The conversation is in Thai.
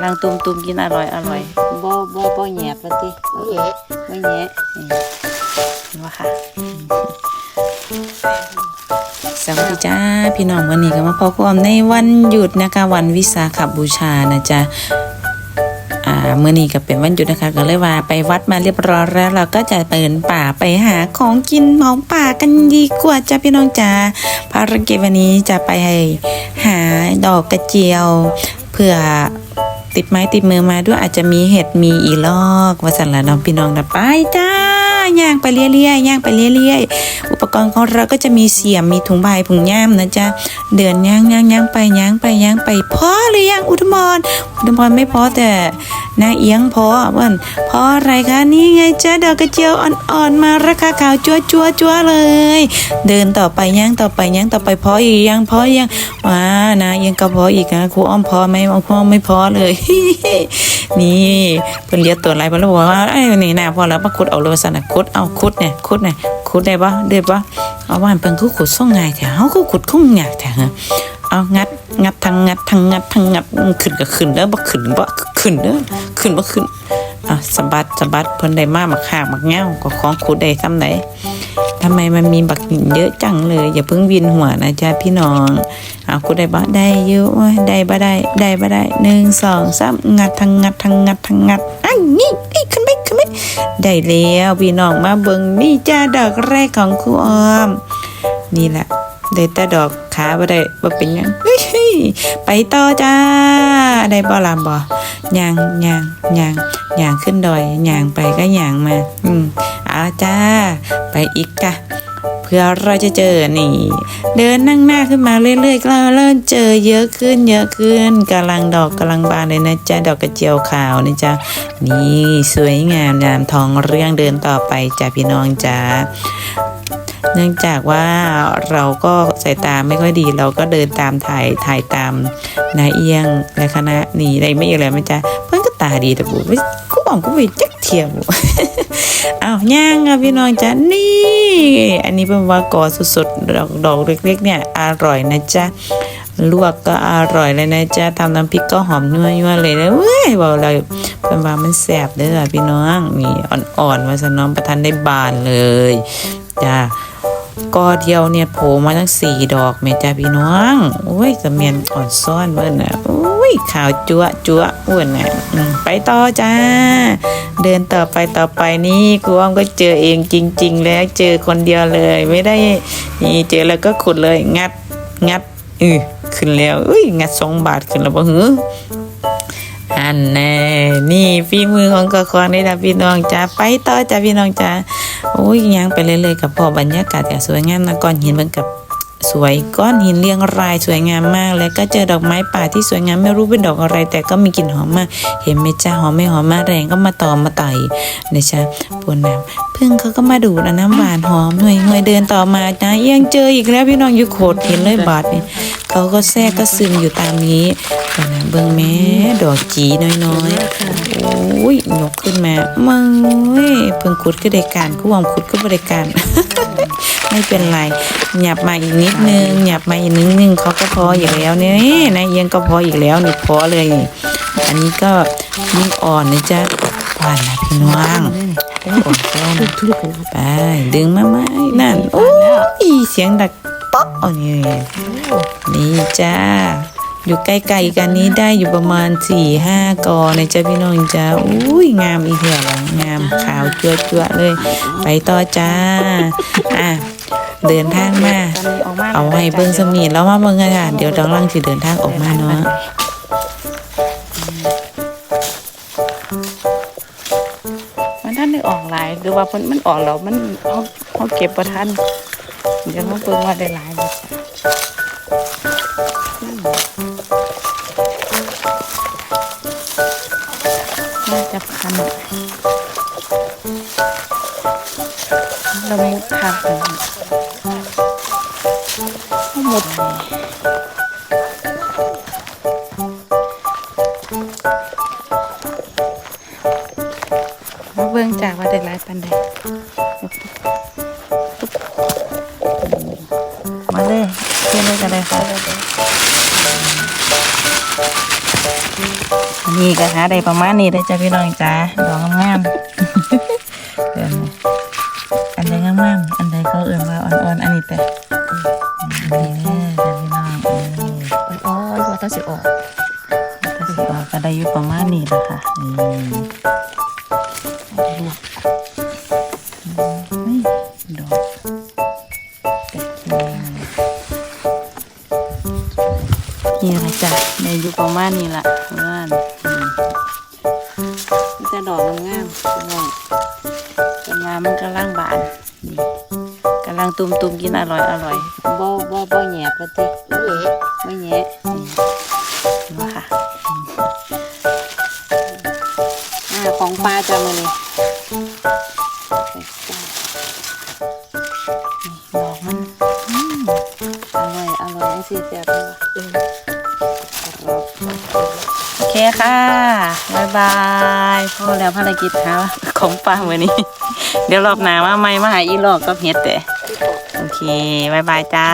ำลังตุมตุมๆกินอร่อยอร่อยบ่บ่บ่แหยบมันติบ่แหยบบ่แหยบเห็นว่าค่ะสวัสดีจ้าพี่น้องวันนี้ก็มาพบกันในวันหยุดนะคะวันวิสาขบูชานะจ๊ะอ่าเมื่อนี้ก็เป็นวันหยุดนะคะก็เลยว่าไปวัดมาเรียบร้อยแล้ว เราก็จะเปินป่าไปหาของกินของป่ากันดีกว่าจ้าพี่น้องจ้าภารกิจวันนี้จะไปหาดอกกระเจียว เพื่อ ติดไม้ติดมือมาด้วยอาจจะมีเห็ดมีอีลอกว่าสั่นละน้องพี่น้องนะไปจ้าย่างไปเรื่อยๆย่างไปเรื่อยๆอุปกรณ์ของเราก็จะมีเสียมมีถุงใบผงย่ามนะจ๊ะเดินย่างย่างย่างไปย่างไปย่างไปพอหรือยังอุทมรอุทมรไม่พอแต่ นาเอียงพอว่านพออะไรคะนี่ไงจ้าดอกกระเจียวอ่อนๆมาราคาขาวจัวจัวจัวเลย เดินต่อไปย่างต่อไปย่างต่อไปพออีกยังพอยังว้านะเอียงก็พออีกนะครูอ้อมพอไหมครูอ้อมไม่พอเลย นี่เพิ่นเรียตัวอะไรเพิ่นเลยบอกว่าไอ้นี่นะพอแล้วมาขุดเอาเลยว่าซั่นนะขุดเอาขุดเนี่ยขุดเนี่ยขุดได้บ่ได้บ่เอาว่านเพิ่นคือขุดส่งง่ายแท้เฮาคือขุดคงยากแท้ฮะเอางัดงัดทางงัดทางงัดทางงัดขึ้นก็ขึ้นเด้อบ่ขึ้นบ่ขึ้นเด้อ ขึ้นบ่ขึ้นอะสะบัดสะบัดเพิ่นได้มามักหากมักเงาก็ของขุดได้ซำไหนทำไมมันมีบักหินเยอะจังเลย อย่าเพิ่งวินหัวนะจ๊ะพี่น้องเอากูได้บ่ได้เยอะเว้ยได้บ่ได้ได้บ่ได้หนึ่งสองสามงัดทางงัดทางงัดทางงัดอันนี้ไอ้ขึ้นไปขึ้นไปได้แล้วพี่น้องมาเบิ่งนี่จ้าดอกแรกของครูออม นี่แหละได้แต่ดอกขาบ่ได้บ่เป็นหยัง ย ไปต่อจ้า ได้บ่ลามบ่ยางยางยางยางขึ้นดอยยางไปก็ยางมา อืมอาจ้า ไปอีกค่ะเพื่อเราจะเจอนี่ เดินนั่งหน้าขึ้นมาเรื่อยๆก็เริ่มเจอเยอะขึ้น เยอะขึ้นกำลังดอกกำลังบานเลยนะจ๊ะดอกกระเจียวขาวนะจ๊ะนี่สวยงามงามทองเรื่องเดินต่อไปจ้ะพี่น้องจ้า เนื่องจากว่าเราก็สายตาไม่ค่อยดี เราก็เดินตามถ่ายถ่ายตามนายเอียงและคณะนี่ได้ไม่เอะไรไหมจ๊ะเพื่อนก็ตาดีแต่บุไม่กูบอกกูไปจักเทียบบุอ้าวย่างค่ะพี่น้องจ้ะนี่ อันนี้เป็นว่ากอสดๆดอกดอกเล็กๆ เนี่ยอร่อยนะจ๊ะลวกก็อร่อยเลยนะจ๊ะทำน้ำพริกก็หอมนัวๆเลยนะเว้ยบอกเลยเป็นว่ามันแสบเด้อพี่น้องนี่อ่อนๆว่าสนองประทันได้บานเลย จ้าก็เดียวเนี่ยโผล่มาทั้งสี่ดอกแม่จ้าพี่น้องโอ้ยสมียนอ่อนซ่อนเว้นน่ะโอ้ยขาวจั๊วจั๊วอ้วนน่ะไปต่อจ้า เดินต่อไปต่อไปนี่ครูอ้อมก็เจอเองจริง ๆ แล้วเจอคนเดียวเลย ไม่ได้นี่เจอแล้วก็ขุดเลยงัดงัดอือขึ้นแล้วอุ้ยงัดสองบาทขึ้นแล้วบ่หือ อันแน่นี่ฝีมือของกะควงนี่นะพี่น้องจ้าไปต่อจ้าพี่น้องจ้าโอ้ยยังไปเรื่อยๆกับพอบรรยากาศก็สวยงามนะก้อนหินเหมือนกับสวยก้อนหินเรียงรายสวยงามมาก แล้วก็เจอดอกไม้ป่าที่สวยงามไม่รู้เป็นดอกอะไร แต่ก็มีกลิ่นหอมมาก เห็นไหมจ้าหอมไม่หอมมากแรงก็มาตอมมาไต่นะจ๊ะปวนน้ำ พึ่งเขาก็มาดูดน้ำหวานหอมหน่วยหน่วยเดินต่อมานะยังเจออีกแล้วพี่น้องอยู่โขดเห็นเลยบาทนี่เขาก็แทรกก็ซึมอยู่ตามนี้ปนน้เบิ่งแม่ดอกจีน้อยๆโอ้ยยกขึ้นมามึงเว้ยเพิ่งขุดก็ได้การกูวามขุดก็บริการไม่เป็นไรหยับมาอีกนิดนึงหยับมาอีกนิดนึงเขาก็พออยู่แล้วเนี่ยนะเอียงก็พออีกแล้วนี่พอเลย อันนี้ก็ยิ่งอ่อนนะจ๊ะผ่านนะพี่น้อง อ่อนก้อนไปดึงมาไหมนั่นโอ้ยเสียงดักป๊อกอันนี้นี่จ้าอยู่ใกล้ๆกันนี้ได้อยู่ประมาณสี่ห้ากอนะจ๊ะพี่น้องจ้าอุ้ยงามอีกแล้วงามขาวจั่วๆเลย ไปต่อจ้าอะเดินทางมา เอาให้เบิ่งสมีแล้วมาเบิ่งกันค่ะเดี๋ยวดองลังสิเดินทางออกมาเนาะ หลายหรือว่ามันมันออกแล้วมันเขาเขาเก็บประทันเดี๋ยวเขาเบิ่งว่าได้หลายบ่จ้ะน่าจะพันเราไม่ทำกันทั้งหมด ลายปันใดมาเลยเพื่อนเลยกันเลยค่ะอันนี้ก็หาได้ประมาณนี้ได้อจ้ะพี่น้องจ้าดอกงามๆเดี๋ยวนะอันใดงามๆอันใดเขาเอื่นว่าอ่อนๆอันนี้แต่อันนี้เด้อจ้ะพี่น้องเอออ๋อพอต้องสิออกก็สิออกก็ได้อยู่ประมาณนี้แหละค่ะนี่ นี่ละจ้ะได้อยู่ประมาณนี้ละเพื่อนอืมมันจะดอกงามๆพี่น้องเป็นว่ามันกำลังบานนี่กำลังตุ่มๆกินอร่อยอร่อยบ่บ่บ่แหยบปะติไม่แหยะเห็นไหมค่ะอ่าของปลาจะมานี่ดอกมันอร่อยอร่อยสิแซ่บเลยว่ะ โอเคค่ะบายบายพอแล้วภารกิจหาของปังวันนี้ เดี๋ยวรอบหน้ามาใหม่มาหาอีหลอกกับเฮ็ดแต่โอเคบายบายจ้า